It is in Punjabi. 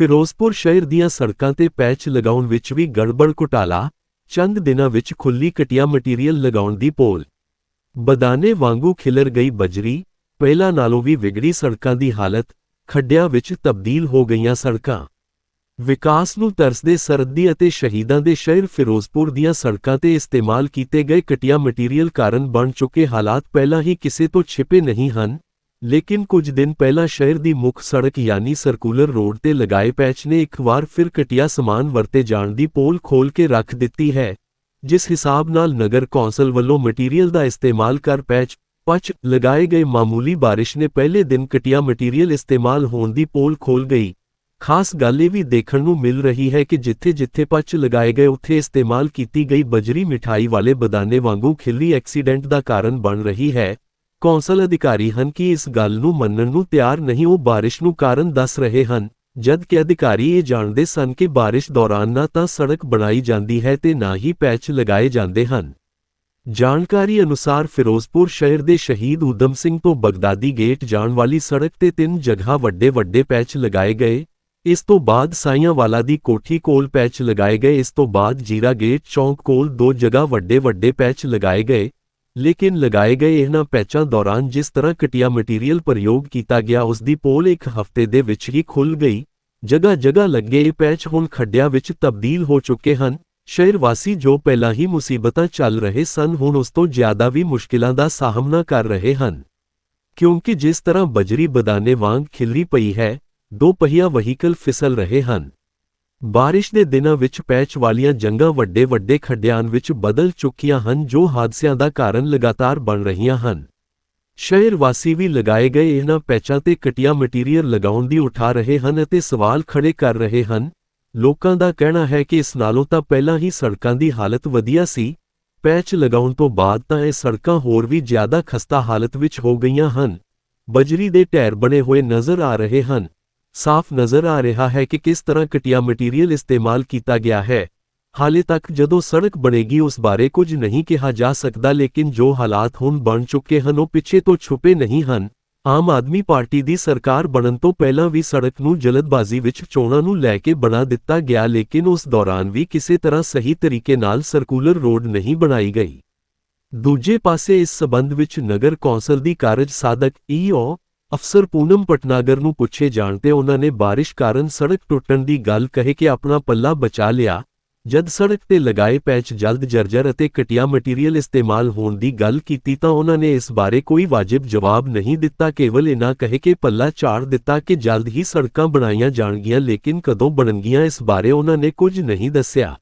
ਫਿਰੋਜ਼ਪੁਰ ਸ਼ਹਿਰ ਦੀਆਂ ਸੜਕਾਂ ਤੇ ਪੈਚ ਲਗਾਉਣ ਵਿੱਚ ਵੀ ਗੜਬੜ ਘੁਟਾਲਾ, ਚੰਦ ਦਿਨਾਂ ਵਿੱਚ ਖੁੱਲੀ ਕਟਿਆ ਮਟੀਰੀਅਲ ਲਗਾਉਣ ਦੀ ਪੋਲ। ਬਦਾਨੇ ਵਾਂਗੂ ਖਿਲਰ ਗਈ ਬਜਰੀ, ਪਹਿਲਾਂ ਨਾਲੋਂ ਵੀ ਵਿਗੜੀ ਸੜਕਾਂ ਦੀ ਹਾਲਤ, ਖੱਡਿਆਂ ਵਿੱਚ ਤਬਦੀਲ ਹੋ ਗਈਆਂ ਸੜਕਾਂ। ਵਿਕਾਸ ਨੂੰ ਤਰਸਦੇ ਸਰਦੀ ਅਤੇ ਸ਼ਹੀਦਾਂ ਦੇ ਸ਼ਹਿਰ ਫਿਰੋਜ਼ਪੁਰ ਦੀਆਂ ਸੜਕਾਂ ਤੇ ਇਸਤੇਮਾਲ ਕੀਤੇ ਗਏ ਕਟਿਆ ਮਟੀਰੀਅਲ ਕਾਰਨ ਬਣ ਚੁੱਕੇ ਹਾਲਾਤ ਪਹਿਲਾਂ ਹੀ ਕਿਸੇ ਤੋਂ ਛਿਪੇ ਨਹੀਂ ਹਨ। ਲੇਕਿਨ ਕੁਝ ਦਿਨ ਪਹਿਲਾਂ ਸ਼ਹਿਰ ਦੀ ਮੁੱਖ ਸੜਕ ਯਾਨੀ ਸਰਕੂਲਰ ਰੋਡ ਤੇ ਲਗਾਏ ਪੈਚ ਨੇ ਇੱਕ ਵਾਰ ਫਿਰ ਕਟਿਆ ਸਮਾਨ ਵਰਤੇ ਜਾਣ ਦੀ ਪੋਲ ਖੋਲ ਕੇ ਰੱਖ ਦਿੱਤੀ ਹੈ, ਜਿਸ ਹਿਸਾਬ ਨਾਲ ਨਗਰ ਕੌਂਸਲ ਵੱਲੋਂ ਮਟੀਰੀਅਲ ਦਾ ਇਸਤੇਮਾਲ ਕਰ ਪੈਚ ਪਚ ਲਗਾਏ ਗਏ ਮਾਮੂਲੀ ਬਾਰਿਸ਼ ਨੇ ਪਹਿਲੇ ਦਿਨ ਕਟਿਆ ਮਟੀਰੀਅਲ ਇਸਤੇਮਾਲ ਹੋਣ ਦੀ ਪੋਲ ਖੋਲ ਗਈ। ਖਾਸ ਗੱਲ ਇਹ ਵੀ ਦੇਖਣ ਨੂੰ ਮਿਲ ਰਹੀ ਹੈ ਕਿ ਜਿੱਥੇ-ਜਿੱਥੇ ਪੱਚ ਲਗਾਏ ਗਏ ਉੱਥੇ ਇਸਤੇਮਾਲ ਕੀਤੀ ਗਈ ਬਜਰੀ ਮਿਠਾਈ ਵਾਲੇ ਬਦਾਨੇ ਵਾਂਗੂ ਖਿੱਲੀ ਐਕਸੀਡੈਂਟ ਦਾ ਕਾਰਨ ਬਣ ਰਹੀ ਹੈ। ਕੌਂਸਲ ਅਧਿਕਾਰੀ ਹਨ ਕਿ ਇਸ ਗੱਲ ਨੂੰ ਮੰਨਣ ਨੂੰ ਤਿਆਰ ਨਹੀਂ, ਉਹ ਬਾਰਿਸ਼ ਨੂੰ ਕਾਰਨ ਦੱਸ ਰਹੇ ਹਨ। ਜਦ ਕਿ ਅਧਿਕਾਰੀ ਇਹ ਜਾਣਦੇ ਸਨ ਕਿ ਬਾਰਿਸ਼ ਦੌਰਾਨ ਨਾ ਤਾਂ ਸੜਕ ਬਣਾਈ ਜਾਂਦੀ ਹੈ ਤੇ ਨਾ ਹੀ ਪੈਚ ਲਗਾਏ ਜਾਂਦੇ ਹਨ। ਜਾਣਕਾਰੀ ਅਨੁਸਾਰ ਫਿਰੋਜ਼ਪੁਰ ਸ਼ਹਿਰ ਦੇ ਸ਼ਹੀਦ ਊਧਮ ਸਿੰਘ ਤੋਂ ਬਗਦਾਦੀ ਗੇਟ ਜਾਣ ਵਾਲੀ ਸੜਕ ਤੇ ਤਿੰਨ ਜਗ੍ਹਾ ਵੱਡੇ-ਵੱਡੇ ਪੈਚ ਲਗਾਏ ਗਏ। ਇਸ ਤੋਂ ਬਾਅਦ ਸਾਈਆਂ ਵਾਲਾ ਦੀ ਕੋਠੀ ਕੋਲ ਪੈਚ ਲਗਾਏ ਗਏ। ਇਸ ਤੋਂ ਬਾਅਦ ਜੀਰਾ ਗੇਟ ਚੌਂਕ ਕੋਲ ਦੋ ਜਗ੍ਹਾ ਵੱਡੇ-ਵੱਡੇ ਪੈਚ ਲਗਾਏ ਗਏ। ਲੇਕਿਨ ਲਗਾਏ ਗਏ ਇਹਨਾਂ ਪੈਚਾਂ ਦੌਰਾਨ ਜਿਸ ਤਰ੍ਹਾਂ ਕਟਿਆ ਮਟੀਰੀਅਲ ਪ੍ਰਯੋਗ ਕੀਤਾ ਗਿਆ, ਉਸ ਦੀ ਪੋਲ ਇੱਕ ਹਫ਼ਤੇ ਦੇ ਵਿੱਚ ਹੀ ਖੁੱਲ ਗਈ। ਜਗ੍ਹਾ-ਜਗ੍ਹਾ ਲੱਗੇ ਇਹ ਪੈਚ ਹੁਣ ਖੱਡਿਆਂ ਵਿੱਚ ਤਬਦੀਲ ਹੋ ਚੁੱਕੇ ਹਨ। ਸ਼ਹਿਰ ਵਾਸੀ ਜੋ ਪਹਿਲਾਂ ਹੀ ਮੁਸੀਬਤਾਂ ਚੱਲ ਰਹੇ ਸਨ, ਹੁਣ ਉਸ ਤੋਂ ਜ਼ਿਆਦਾ ਵੀ ਮੁਸ਼ਕਿਲਾਂ ਦਾ ਸਾਹਮਣਾ ਕਰ ਰਹੇ ਹਨ। ਕਿਉਂਕਿ ਜਿਸ ਤਰ੍ਹਾਂ ਬਜਰੀ ਬਦਾਨੇ ਵਾਂਗ ਖਿਲਰੀ ਪਈ ਹੈ, ਦੋ ਪਹੀਆ ਵਹੀਕਲ ਫਿਸਲ ਰਹੇ ਹਨ। ਬਾਰਿਸ਼ ਦੇ ਦਿਨਾਂ ਵਿੱਚ ਪੈਚ ਵਾਲੀਆਂ ਜੰਗਾਂ ਵੱਡੇ ਵੱਡੇ ਖੱਡਿਆਂ ਵਿੱਚ ਬਦਲ ਚੁੱਕੀਆਂ ਹਨ ਜੋ ਹਾਦਸਿਆਂ ਦਾ ਕਾਰਨ ਲਗਾਤਾਰ ਬਣ ਰਹੀਆਂ ਹਨ। ਸ਼ਹਿਰ ਵਾਸੀ ਵੀ ਲਗਾਏ ਗਏ ਇਹਨਾਂ ਪੈਚਾਂ ਤੇ ਕਟਿਆ ਮਟੀਰੀਅਲ ਲਗਾਉਣ ਦੀ ਉਠਾ ਰਹੇ ਹਨ ਅਤੇ ਸਵਾਲ ਖੜੇ ਕਰ ਰਹੇ ਹਨ। ਲੋਕਾਂ ਦਾ ਕਹਿਣਾ ਹੈ ਕਿ ਇਸ ਨਾਲੋਂ ਤਾਂ ਪਹਿਲਾਂ ਹੀ ਸੜਕਾਂ ਦੀ ਹਾਲਤ ਵਧੀਆ ਸੀ। ਪੈਚ ਲਗਾਉਣ ਤੋਂ ਬਾਅਦ ਤਾਂ ਇਹ ਸੜਕਾਂ ਹੋਰ ਵੀ ਜ਼ਿਆਦਾ ਖਸਤਾ ਹਾਲਤ ਵਿੱਚ ਹੋ ਗਈਆਂ ਹਨ। ਬਜਰੀ ਦੇ ਢੇਰ ਬਣੇ ਹੋਏ ਨਜ਼ਰ ਆ ਰਹੇ ਹਨ। ਸਾਫ਼ ਨਜ਼ਰ ਆ ਰਿਹਾ ਹੈ ਕਿ ਕਿਸ ਤਰ੍ਹਾਂ ਘਟੀਆ ਮਟੀਰੀਅਲ ਇਸਤੇਮਾਲ ਕੀਤਾ ਗਿਆ ਹੈ। ਹਾਲੇ ਤੱਕ ਜਦੋਂ ਸੜਕ ਬਣੇਗੀ ਉਸ ਬਾਰੇ ਕੁਝ ਨਹੀਂ ਕਿਹਾ ਜਾ ਸਕਦਾ ਲੇਕਿਨ ਜੋ ਹਾਲਾਤ ਹੁਣ ਬਣ ਚੁੱਕੇ ਹਨ ਉਹ ਪਿੱਛੇ ਤੋਂ ਛੁਪੇ ਨਹੀਂ ਹਨ। ਆਮ ਆਦਮੀ ਪਾਰਟੀ ਦੀ ਸਰਕਾਰ ਬਣਨ ਤੋਂ ਪਹਿਲਾਂ ਵੀ ਸੜਕ ਨੂੰ ਜਲਦਬਾਜ਼ੀ ਵਿੱਚ ਚੋਣਾਂ ਨੂੰ ਲੈ ਕੇ ਬਣਾ ਦਿੱਤਾ ਗਿਆ ਲੇਕਿਨ ਉਸ ਦੌਰਾਨ ਵੀ ਕਿਸੇ ਤਰ੍ਹਾਂ ਸਹੀ ਤਰੀਕੇ ਨਾਲ ਸਰਕੂਲਰ ਰੋਡ ਨਹੀਂ ਬਣਾਈ ਗਈ। ਦੂਜੇ ਪਾਸੇ ਇਸ ਸਬੰਧ ਵਿੱਚ ਨਗਰ ਕੌਂਸਲ ਦੀ ਕਾਰਜ ਸਾਧਕ ਈਓ ਅਫਸਰ ਪੂਨਮ ਪਟਨਾਗਰ ਨੂੰ ਪੁੱਛੇ ਜਾਣ ਤੇ ਉਹਨਾਂ ਨੇ ਬਾਰਿਸ਼ ਕਾਰਨ ਸੜਕ ਟੁੱਟਣ ਦੀ ਗੱਲ ਕਹੇ ਕਿ ਆਪਣਾ ਪੱਲਾ ਬਚਾ ਲਿਆ, ਜਦ ਸੜਕ ਤੇ ਲਗਾਏ ਪੈਚ ਜਲਦ ਜਰਜਰ ਅਤੇ ਕਟਿਆ ਮਟੀਰੀਅਲ ਇਸਤੇਮਾਲ ਹੋਣ ਦੀ ਗੱਲ ਕੀਤੀ ਤਾਂ ਉਹਨਾਂ ਨੇ ਇਸ ਬਾਰੇ ਕੋਈ ਵਾਜਿਬ ਜਵਾਬ ਨਹੀਂ ਦਿੱਤਾ, ਕੇਵਲ ਇਨਾ ਕਹੇ ਕਿ ਪੱਲਾ ਝਾੜ ਦਿੱਤਾ ਕਿ ਜਲਦ ਹੀ ਸੜਕਾਂ ਬਣਾਈਆਂ ਜਾਣਗੀਆਂ ਲੇਕਿਨ ਕਦੋਂ ਬਣਨਗੀਆਂ ਇਸ ਬਾਰੇ ਉਹਨਾਂ ਨੇ ਕੁਝ ਨਹੀਂ ਦੱਸਿਆ।